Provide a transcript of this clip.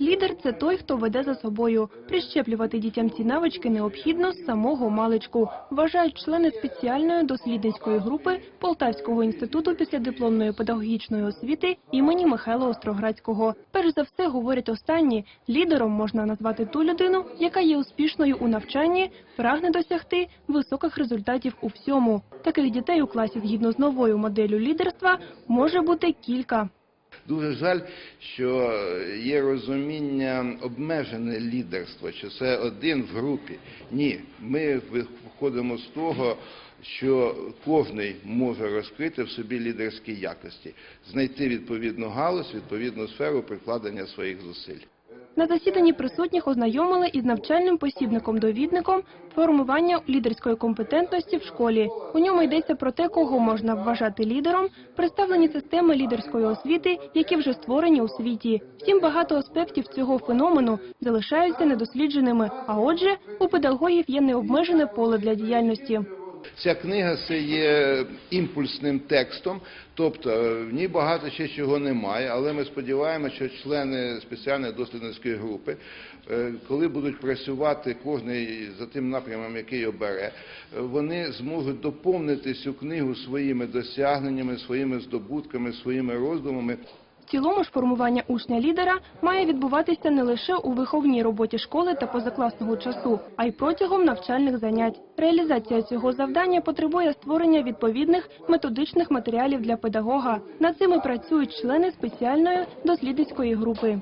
Лідер це той, хто веде за собою. Прищеплювати дітям ці навички необхідно з самого маличку, вважають члени спеціальної дослідницької групи Полтавського інституту післядипломної педагогічної освіти імені Михайла Остроградського. Перш за все, говорять останні, лідером можна назвати ту людину, яка є успішною у навчанні, прагне досягти високих результатів у всьому. Таких дітей у класі згідно з новою моделлю лідерства може бути кілька. Дуже жаль, що є розуміння обмежене лідерство, що це один в групі. Ні, ми виходимо з того, що кожний може розкрити в собі лідерські якості, знайти відповідну галузь, відповідну сферу прикладення своїх зусиль. На засіданні присутніх ознайомили із навчальним посібником-довідником формування лідерської компетентності в школі. У ньому йдеться про те, кого можна вважати лідером, представлені системи лідерської освіти, які вже створені у світі. Втім, багато аспектів цього феномену залишаються недослідженими. А отже, у педагогів є необмежене поле для діяльності. Ця книга це є імпульсним текстом, тобто е, в ній багато ще чого немає, але ми сподіваємося, що члени спеціальної дослідницької групи, е, коли будуть працювати кожний за тим напрямом, який обере, е, вони зможуть доповнити цю книгу своїми досягненнями, своїми здобутками, своїми роздумами. Цілому ж формування учня-лідера має відбуватися не лише у виховній роботі школи та позакласного часу, а й протягом навчальних занять. Реалізація цього завдання потребує створення відповідних методичних матеріалів для педагога. Над цими працюють члени спеціальної дослідницької групи.